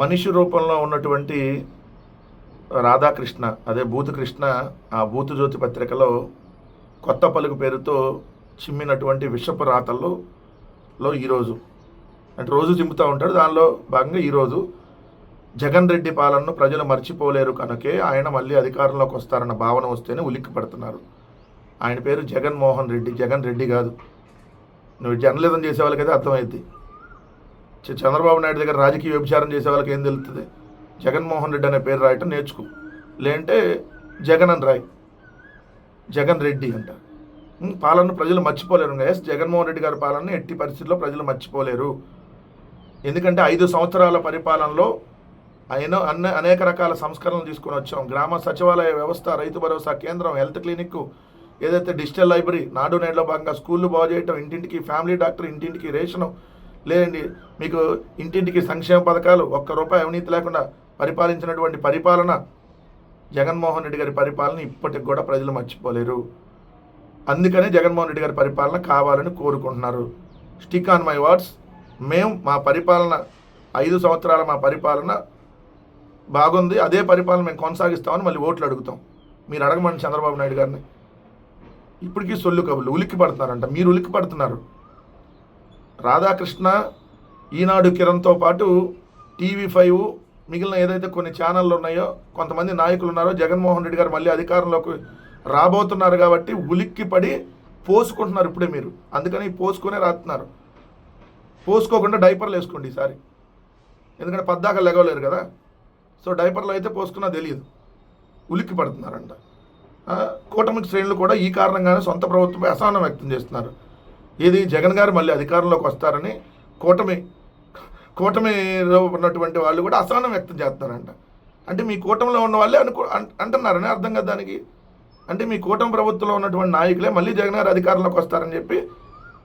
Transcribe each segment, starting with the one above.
మనిషి రూపంలో ఉన్నటువంటి రాధాకృష్ణ అదే భూతకృష్ణ ఆ భూతజ్యోతి పత్రికలో కొత్త పలుకు పేరుతో చిమ్మినటువంటి విషపు రాతల్లో లో ఈరోజు అంటే రోజు చిమ్ముతూ ఉంటాడు. దానిలో భాగంగా ఈరోజు జగన్ రెడ్డి పాలనను ప్రజలు మర్చిపోలేరు కనుకే ఆయన మళ్ళీ అధికారంలోకి వస్తారన్న భావన వస్తేనే ఉలిక్కి పడుతున్నారు ఆయన పేరు జగన్మోహన్ రెడ్డి. జగన్ రెడ్డి కాదు. నువ్వు జర్నలిజం చేసేవాళ్ళకైతే అర్థమైద్ది. చంద్రబాబు నాయుడు దగ్గర రాజకీయ వ్యభిచారం చేసే వాళ్ళకి ఏం తెలుస్తుంది జగన్మోహన్ రెడ్డి అనే పేరు రాయటం నేర్చుకో. లేదంటే జగన్ అని రాయి. జగన్ రెడ్డి అంట. పాలన ప్రజలు మర్చిపోలేరు ఎస్ జగన్మోహన్ రెడ్డి గారి పాలన ఎట్టి పరిస్థితుల్లో ప్రజలు మర్చిపోలేరు. ఎందుకంటే ఐదు సంవత్సరాల పరిపాలనలో ఆయన అన్న అనేక రకాల సంస్కరణలు తీసుకొని వచ్చాం. గ్రామ సచివాలయ వ్యవస్థ రైతు భరోసా కేంద్రం హెల్త్ క్లినిక్ ఏదైతే డిజిటల్ లైబ్రరీ నాడు నేడులో భాగంగా స్కూళ్ళు బాగు చేయటం ఇంటింటికి ఫ్యామిలీ డాక్టర్ ఇంటింటికి రేషను లేదండి మీకు ఇంటింటికి సంక్షేమ పథకాలు ఒక్క రూపాయి అవినీతి లేకుండా పరిపాలించినటువంటి పరిపాలన జగన్మోహన్ రెడ్డి గారి పరిపాలన ఇప్పటికి కూడా ప్రజలు మర్చిపోలేరు. అందుకనే జగన్మోహన్ రెడ్డి గారి పరిపాలన కావాలని కోరుకుంటున్నారు. స్టిక్ ఆన్ మై వర్డ్స్ మేము మా పరిపాలన ఐదు సంవత్సరాల మా పరిపాలన బాగుంది. అదే పరిపాలన మేము కొనసాగిస్తామని మళ్ళీ ఓట్లు అడుగుతాం. మీరు అడగమండి చంద్రబాబు నాయుడు గారిని. ఇప్పటికీ సొల్లు కబుర్లు. ఉలిక్కి పడుతున్నారంట మీరు ఉలిక్కి పడుతున్నారు రాధాకృష్ణ ఈనాడు కిరణ్తో పాటు టీవీ ఫైవ్ మిగిలిన ఏదైతే కొన్ని ఛానళ్ళు ఉన్నాయో కొంతమంది నాయకులు ఉన్నారో జగన్మోహన్ రెడ్డి గారు మళ్ళీ అధికారంలోకి రాబోతున్నారు కాబట్టి ఉలిక్కి పడి పోసుకుంటున్నారు ఇప్పుడే మీరు. అందుకని పోసుకునే రాస్తున్నారు పోసుకోకుండా డైపర్లు వేసుకోండి ఈసారి. ఎందుకంటే పద్దాక లెగవలేరు కదా. సో డైపర్లు అయితే పోసుకున్నా తెలియదు. ఉలిక్కి పడుతున్నారంట ఆ, కూటమి శ్రేణులు కూడా ఈ కారణంగానే సొంత ప్రభుత్వంపై అసహనం వ్యక్తం చేస్తున్నారు. ఇది జగన్ గారు మళ్ళీ అధికారంలోకి వస్తారని కూటమి కూటమిలో ఉన్నటువంటి వాళ్ళు కూడా అసహనం వ్యక్తం చేస్తున్నారంట అంటే మీ కూటమిలో ఉన్న వాళ్ళే అనుకో అంటున్నారని అర్థం కదా దానికి. అంటే మీ కూటమి ప్రభుత్వంలో ఉన్నటువంటి నాయకులే మళ్ళీ జగన్ గారు అధికారంలోకి వస్తారని చెప్పి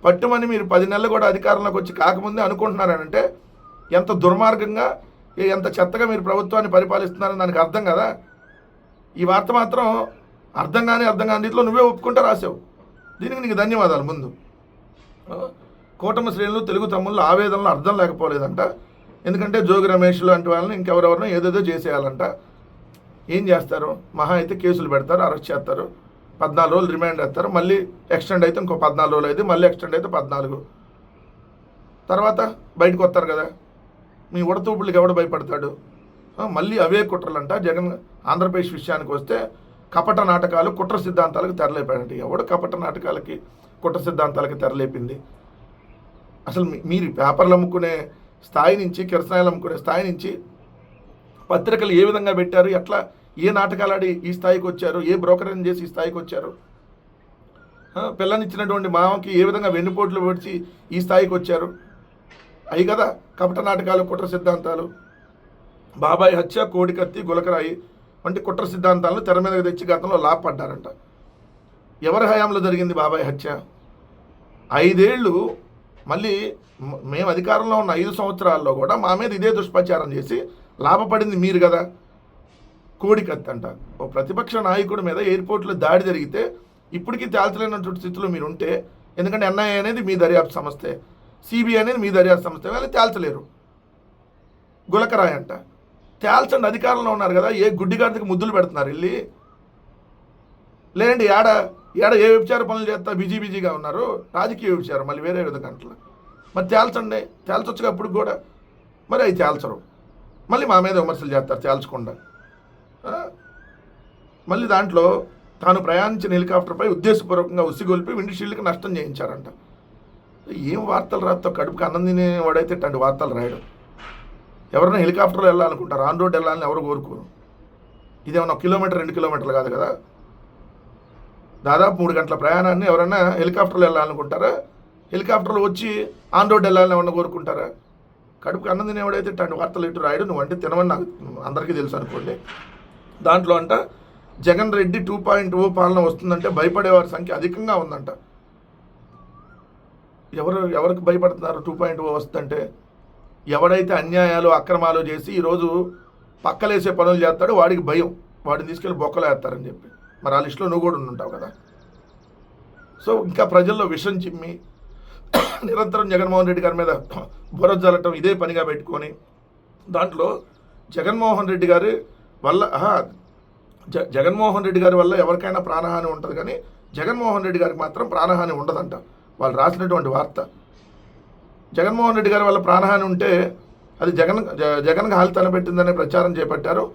పట్టుమని మీరు పది నెలలు కూడా అధికారంలోకి వచ్చి కాకముందే అనుకుంటున్నారనంటే ఎంత దుర్మార్గంగా ఎంత చెత్తగా మీరు ప్రభుత్వాన్ని పరిపాలిస్తున్నారని దానికి అర్థం కదా? ఈ వార్త మాత్రం అర్థం కానీ అర్థం కాని రీతిలో నువ్వే ఒప్పుకుంటా రాసావు. దీనికి నీకు ధన్యవాదాలు ముందు. కూటమి శ్రేణులు తెలుగు తమ్ముళ్ళు ఆవేదనలు అర్థం లేకపోలేదంట. ఎందుకంటే జోగి రమేష్ లాంటి వాళ్ళని ఇంకెవరెవరినో ఏదేదో చేసేయాలంట. ఏం చేస్తారు? మహా అయితే కేసులు పెడతారు అరెస్ట్ చేస్తారు. పద్నాలుగు రోజులు రిమాండ్ చేస్తారు మళ్ళీ ఎక్స్టెండ్ అయితే ఇంకో పద్నాలుగు రోజులు అయితే మళ్ళీ ఎక్స్టెండ్ అయితే పద్నాలుగు. తర్వాత బయటకు వస్తారు కదా. మీ ఉడతూపులకు ఎవడు భయపడతాడు? మళ్ళీ అవే కుట్రలంట. జగన్ ఆంధ్రప్రదేశ్ విషయానికి వస్తే కపట నాటకాలు కుట్ర సిద్ధాంతాలకు తెరలేపాడంట. ఎవడు కపట నాటకాలకి కుట్ర సిద్ధాంతాలకి తెరలేపింది. అసలు మీ- మీరు పేపర్లు అమ్ముకునే స్థాయి నుంచి కిరసనాయలు అమ్ముకునే స్థాయి నుంచి పత్రికలు ఏ విధంగా పెట్టారు? ఎట్లా ఏ నాటకాలు ఆడి ఈ స్థాయికి వచ్చారు? ఏ బ్రోకరేజ్ చేసి ఈ స్థాయికి వచ్చారు? పిల్లనిచ్చినటువంటి మామకి ఏ విధంగా వెన్నుపోట్లు పొడిచి ఈ స్థాయికి వచ్చారు? అవి కదా కపట నాటకాలు కుట్ర సిద్ధాంతాలు. బాబాయ్ హత్య కోడికత్తి గులకరాయి వంటి కుట్ర సిద్ధాంతాలను తెర మీదకి తెచ్చి గతంలో లాభపడ్డారంట ఎవరి హయాంలో జరిగింది బాబాయ్ హత్య? ఐదేళ్ళు మళ్ళీ మేము అధికారంలో ఉన్న ఐదు సంవత్సరాల్లో కూడా మా మీద ఇదే దుష్ప్రచారం చేసి లాభపడింది మీరు కదా? కోడికత్తి అంట. ఓ ప్రతిపక్ష నాయకుడి మీద ఎయిర్పోర్ట్లో దాడి జరిగితే ఇప్పటికీ తేల్చలేనటువంటి స్థితిలో మీరు ఉంటే ఎందుకంటే ఎన్ఐఏ అనేది మీ దర్యాప్తు సంస్థే. సిబిఐ అనేది మీ దర్యాప్తు సంస్థ. వాళ్ళు తేల్చలేరు. గులకరాయ్ అంట. తేల్చండి అధికారంలో ఉన్నారు కదా. ఏ గుడ్డిగాడికి ముద్దులు పెడుతున్నారు వెళ్ళి లేదండి ఏడా ఏడ ఏ వ్యభిచార పనులు చేస్తా బిజీ బిజీగా ఉన్నారు? రాజకీయ వ్యభిచారం మళ్ళీ వేరే విధంగా అంటలా మరి తేల్చండి. తేల్చొచ్చుగా అప్పుడు కూడా. మరి అవి తేల్చరు. మళ్ళీ మా మీద విమర్శలు చేస్తారు తేల్చకుండా. మళ్ళీ దాంట్లో తాను ప్రయాణించిన హెలికాప్టర్పై ఉద్దేశపూర్వకంగా ఉసిగొల్పి విండిషీల్డ్కి నష్టం చేయించారంట. ఏం వార్తలు రాస్తా కడుపుకి అన్నం తినేవాడైతే ఇట్లాంటి వార్తలు రాయడం. ఎవరైనా హెలికాప్టర్లో వెళ్ళాలనుకుంటారు? ఆన్ రోడ్ వెళ్ళాలని ఎవరు కోరుకోరు? ఇదేమన్నా ఒక కిలోమీటర్ రెండు కిలోమీటర్లు కాదు కదా? దాదాపు మూడు గంటల ప్రయాణాన్ని ఎవరైనా హెలికాప్టర్లో వెళ్ళాలనుకుంటారా? హెలికాప్టర్లు వచ్చి ఆన్ రోడ్ వెళ్ళాలని ఏమన్నా కోరుకుంటారా? కడుపుకి అన్నం తినేవాడైతే ఇట్లాంటి వార్తలు ఇటు రాయడు నువ్వు అంటే తినమని నాకు అందరికీ తెలుసు అనుకోండి. దాంట్లో అంట Jagan Reddy two point O పాలన వస్తుందంటే భయపడేవారి సంఖ్య అధికంగా ఉందంట. ఎవరు ఎవరికి భయపడుతున్నారు టూ పాయింట్ ఓ వస్తుందంటే? ఎవడైతే అన్యాయాలు అక్రమాలు చేసి ఈరోజు పక్కలేసే పనులు చేస్తాడో వాడికి భయం. వాడిని తీసుకెళ్ళి బొక్కలు వేస్తారని చెప్పి. మరి ఆ లిస్టులో నువ్వు కూడా ఉంటావు కదా. సో ఇంకా ప్రజల్లో విషం చిమ్మి నిరంతరం జగన్మోహన్ రెడ్డి గారి మీద బుర్ర జల్లటం ఇదే పనిగా పెట్టుకొని దాంట్లో జగన్మోహన్ రెడ్డి గారి వల్ల జ జగన్మోహన్ రెడ్డి గారి వల్ల ఎవరికైనా ప్రాణహాని ఉంటుంది కానీ జగన్మోహన్ రెడ్డి గారికి మాత్రం ప్రాణహాని ఉండదంట. వాళ్ళు రాసినటువంటి వార్త. జగన్మోహన్ రెడ్డి గారి వల్ల ప్రాణహాని ఉంటే అది జగన్ జ- జగన్కి హాలి తలపెట్టిందనే ప్రచారం చేపట్టారు.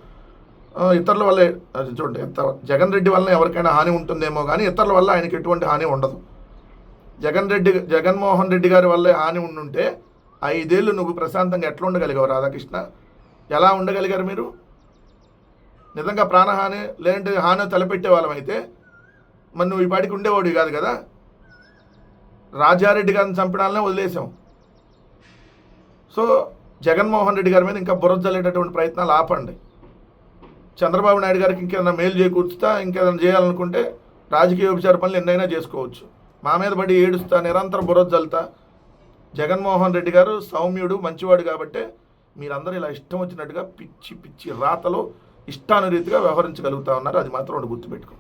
ఇతరుల వల్ల చూడండి ఎంత జగన్ రెడ్డి వల్ల ఎవరికైనా హాని ఉంటుందేమో కానీ ఇతరుల వల్ల ఆయనకి ఎటువంటి హాని ఉండదు. జగన్ రెడ్డి జగన్మోహన్ రెడ్డి గారి వల్లే హాని ఉండుంటే ఐదేళ్ళు నువ్వు ప్రశాంతంగా ఎట్లా ఉండగలిగావు రాధాకృష్ణ? ఎలా ఉండగలిగారు మీరు? నిజంగా ప్రాణహాని లేదంటే హాని తలపెట్టే వాళ్ళం అయితే మరి నువ్వు ఈ పాటికి కాదు కదా? రాజారెడ్డి గారిని చంపడాలనే వదిలేసాం సో జగన్మోహన్ రెడ్డి గారి మీద ఇంకా బురద జల్లేటటువంటి ప్రయత్నాలు ఆపండి. చంద్రబాబు నాయుడు గారికి ఇంకేదైనా మేలు చేకూర్చుతా ఇంకేదైనా చేయాలనుకుంటే రాజకీయ ఉపచార పనులు ఎన్నైనా చేసుకోవచ్చు. మా మీద పడి ఏడుస్తా నిరంతరం బురద జల్లుతా. జగన్మోహన్ రెడ్డి గారు సౌమ్యుడు మంచివాడు కాబట్టే మీరందరూ ఇలా ఇష్టం వచ్చినట్టుగా పిచ్చి పిచ్చి రాతలో ఇష్టానురీతిగా వ్యవహరించగలుగుతా ఉన్నారు. అది మాత్రం ఒకటి గుర్తుపెట్టుకో.